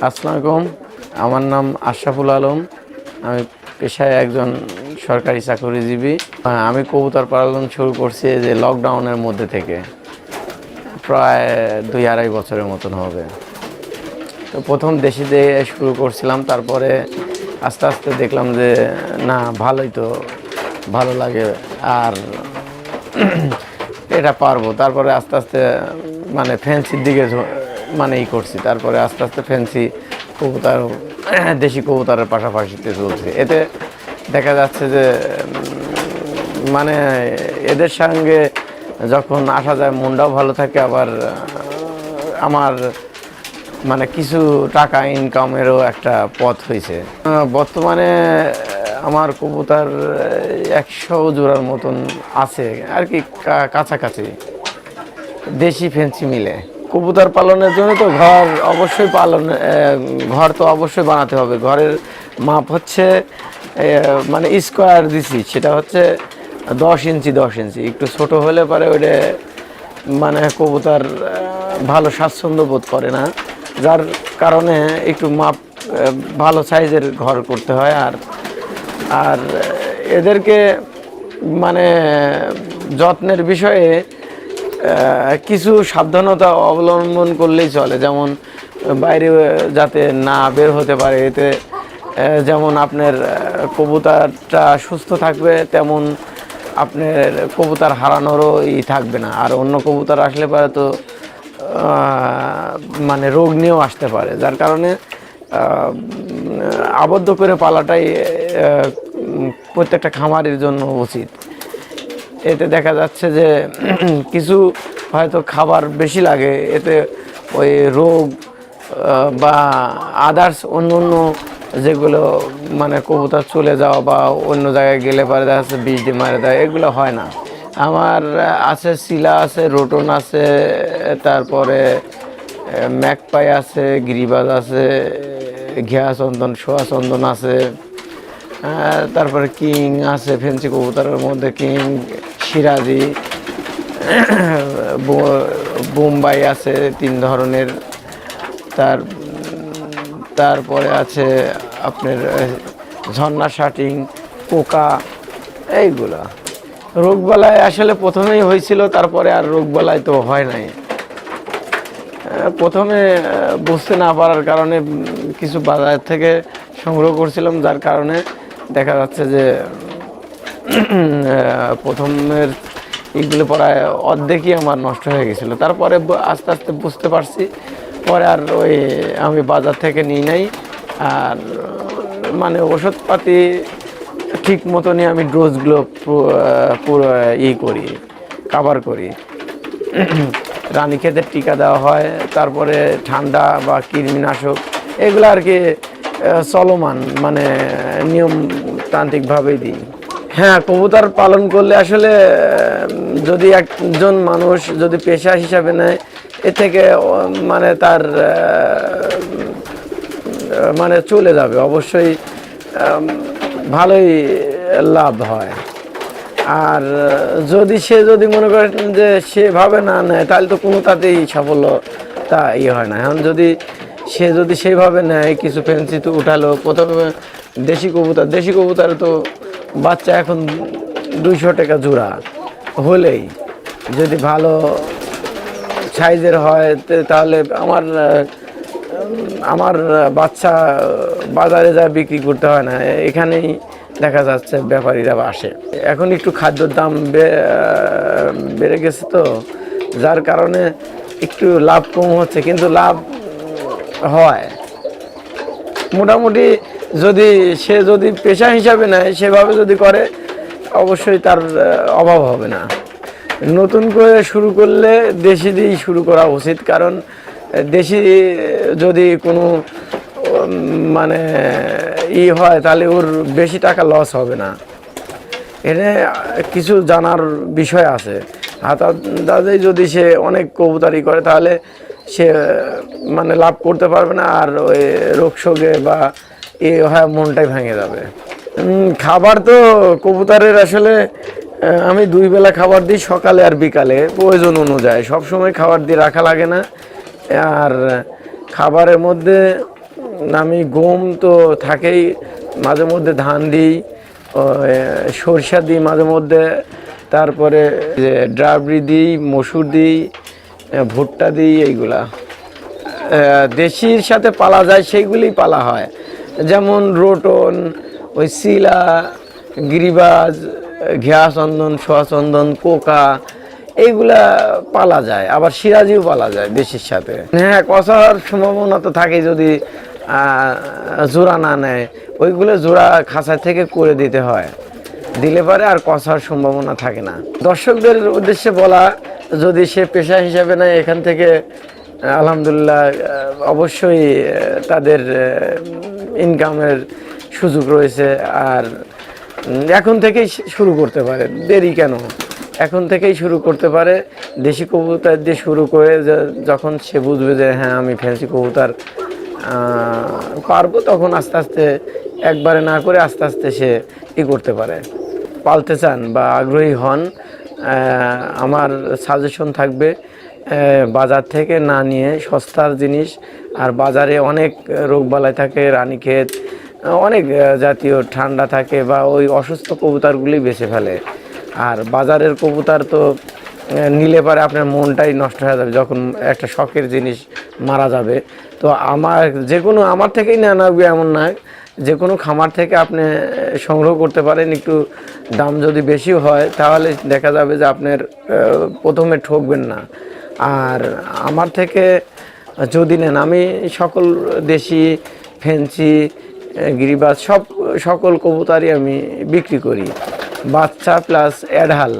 আসসালামু আলাইকুম। আমার নাম আশরাফুল আলম। আমি পেশায় একজন সরকারি চাকরিজীবী। আমি কবুতর পালন শুরু করছি যে লকডাউনের মধ্যে থেকে। প্রায় দুই আড়াই বছরের মতন হবে। তো প্রথম দেশি দিয়ে শুরু করছিলাম, তারপরে আস্তে আস্তে দেখলাম যে, না, ভালোই তো, ভালো লাগে। আর এটা পারব। তারপরে আস্তে আস্তে মানে ফ্যান্সির দিকে মানে ই করছি। তারপরে আস্তে আস্তে ফ্যান্সি কবুতর, দেশি কবুতরের পাশাপাশিতে চলছে। এতে দেখা যাচ্ছে যে মানে এদের সঙ্গে যখন আসা যায়, মনটাও ভালো থাকে। আবার আমার মানে কিছু টাকা ইনকামেরও একটা পথ হয়েছে বর্তমানে আমার কবুতর একশো জোড়ার মতন আছে। আর কি, কাছাকাছি। দেশি ফেন্সি মিলে। কবুতর পালনের জন্য তো ঘর অবশ্যই পালন ঘর তো অবশ্যই বানাতে হবে। ঘরের মাপ হচ্ছে মানে স্কোয়ার দিছি সেটা হচ্ছে দশ ইঞ্চি দশ ইঞ্চি। একটু ছোট হলে পরে ওইটা মানে কবুতর ভালো স্বাচ্ছন্দ্য বোধ করে না। যার কারণে একটু মাপ ভালো সাইজের ঘর করতে হয়। আর আর এদেরকে মানে যত্নের বিষয়ে কিছু সাবধানতা অবলম্বন করলেই চলে। যেমন বাইরে যাতে না বের হতে পারে, এতে যেমন আপনার কবুতরটা সুস্থ থাকবে, তেমন আপনার কবুতার হারানোরও ই থাকবে না। আর অন্য কবুতার আসলে পরে তো মানে রোগ নিয়েও আসতে পারে। যার কারণে আবদ্ধ করে পালাটাই প্রত্যেকটা খামারের জন্য উচিত। এতে দেখা যাচ্ছে যে কিছু হয়তো খাবার বেশি লাগে। এতে ওই রোগ বা আদার্স অন্য অন্য যেগুলো মানে কবুতর চলে যাওয়া বা অন্য জায়গায় গেলে পরে দেখা যাচ্ছে বিষ দিয়ে মারে দেয়, এগুলো হয় না। আমার আছে শিলা, আছে রোটন, আছে, তারপরে ম্যাকপাই আছে, গিরিবাজ আছে ঘিয়া চন্দন সোয়া চন্দন আছে তারপরে কিং আছে ফেন্সি কবুতরের মধ্যে কিং সিরাজি বোম্বাই আছে তিন ধরনের। তার, তারপরে আছে আপনার, ঝর্ণা শাটিং, পোকা, এইগুলা। রোগবালায় আসলে প্রথমেই হয়েছিল, তারপরে আর রোগবালায় তো হয় নাই। প্রথমে বুঝতে না পারার কারণে কিছু বাজার থেকে সংগ্রহ করছিলাম, যার কারণে দেখা যাচ্ছে যে প্রথমের এগুলো প্রায় অর্ধেকই আমার নষ্ট হয়ে গেছিল। তারপরে আস্তে আস্তে বুঝতে পারছি। পরে আর ওই আমি বাজার থেকে নিই নাই। আর মানে ওষুধপাতি ঠিক মতনই আমি ডোজগুলো পুরো ই করি কাভার করি। রানী রানীক্ষেতের টিকা দেওয়া হয়। তারপরে ঠান্ডা বা কৃমিনাশক, এগুলো আর কি চলমান মানে নিয়মতান্ত্রিকভাবেই দিই। হ্যাঁ কবুতর পালন করলে আসলে যদি একজন মানুষ যদি পেশা হিসাবে নেয়, এ থেকে মানে তার মানে চলে যাবে। অবশ্যই ভালোই লাভ হয়। আর, যদি সে যদি মনে করেন যে সেভাবে না নেয়, তাহলে তো কোনো তাতেই সাফল্য তা ইয়ে হয় না। এখন যদি সে যদি সেভাবে নেয়, কিছু ফেন্সি তো উঠালো, প্রথমে দেশি কবুতর, দেশি কবুতরে তো বাচ্চা এখন দুইশো টাকা জোড়া। হলেই যদি ভালো সাইজের হয় তাহলে আমার আমার বাচ্চা বাজারে যা বিক্রি করতে হয় না, এখানেই দেখা যাচ্ছে ব্যাপারীরা আসে। এখন একটু খাদ্যর দাম বেড়ে গেছে তো, যার কারণে একটু লাভ কম হচ্ছে, কিন্তু লাভ হয়। মোটামুটি যদি সে যদি পেশা হিসাবে নেয়, সেভাবে যদি করে, অবশ্যই তার অভাব হবে না। নতুন করে শুরু করলে দেশি দিয়েই শুরু করা উচিত, কারণ দেশি যদি কোনো মানে ই হয়, তাহলে ওর বেশি টাকা লস হবে না। এনে কিছু জানার বিষয় আছে। হাতাদাজেই যদি সে অনেক কবুতারি করে, তাহলে সে মানে লাভ করতে পারবে না, আর ওই রোগ বা এ হয় মনটাই ভেঙে যাবে। খাবার তো কবুতরের আসলে আমি দুই বেলা খাবার দিই সকালে আর বিকালে। প্রয়োজন অনুযায়ী। সব সময় খাবার দিয়ে রাখা লাগে না। আর খাবারের মধ্যে আমি গম তো থাকেই। মাঝে মধ্যে ধান দিই সরষা দিই মাঝে মধ্যে। তারপরে যে ড্রাবড়ি দিই, মসুর দিই ভুট্টা দিই, এইগুলা। দেশির সাথে পালা যায় সেইগুলি পালা হয়। যেমন রোটন, ওই শিলা, গিরিবাজ ঘেয়া চন্দন সোয়া চন্দন কোকা, এইগুলা পালা যায়। আবার সিরাজিও পালা যায় দেশির সাথে। হ্যাঁ কষার সম্ভাবনা তো থাকে যদি জোড়া না নেয়। ওইগুলো জোড়া খাঁচা থেকে করে দিতে হয়। দিলে পারে আর কষার সম্ভাবনা থাকে না। দর্শকদের উদ্দেশ্যে বলা, যদি সে পেশা হিসাবে নেয় এখান থেকে আলহামদুলিল্লাহ অবশ্যই তাদের ইনকামের সুযোগ রয়েছে আর এখন থেকেই শুরু করতে পারে। দেরি কেন? এখন থেকেই শুরু করতে পারে। দেশি কবুতর দিয়ে শুরু করে যখন সে বুঝবে যে হ্যাঁ আমি ফ্যান্সি কবুতর পারব, তখন আস্তে আস্তে, একবারে না করে আস্তে আস্তে সে ই করতে পারে। পালতে চান বা আগ্রহী হন আমার সাজেশন থাকবে বাজার থেকে না নিয়ে সস্তার জিনিস, আর বাজারে অনেক রোগবালাই থাকে, রানীক্ষেত, অনেক জাতীয় ঠান্ডা থাকে বা ওই অসুস্থ কবুতারগুলি বেছে ফেলে। আর বাজারের কবুতার তো নিলে পারে আপনার মনটাই নষ্ট হয়ে যাবে যখন একটা শখের জিনিস মারা যাবে। তো আমার, যে কোনো আমার থেকেই না লাগবে এমন না যে কোনো খামার থেকে আপনি সংগ্রহ করতে পারেন। একটু দাম যদি বেশি হয়, তাহলে দেখা যাবে যে আপনার প্রথমে ঠকবেন না। আর আমার থেকে যদি নেন, আমি সকল দেশি ফেন্সি গিরিবাস সব সকল কবুতারই আমি বিক্রি করি। বাচ্চা প্লাস অ্যাডাল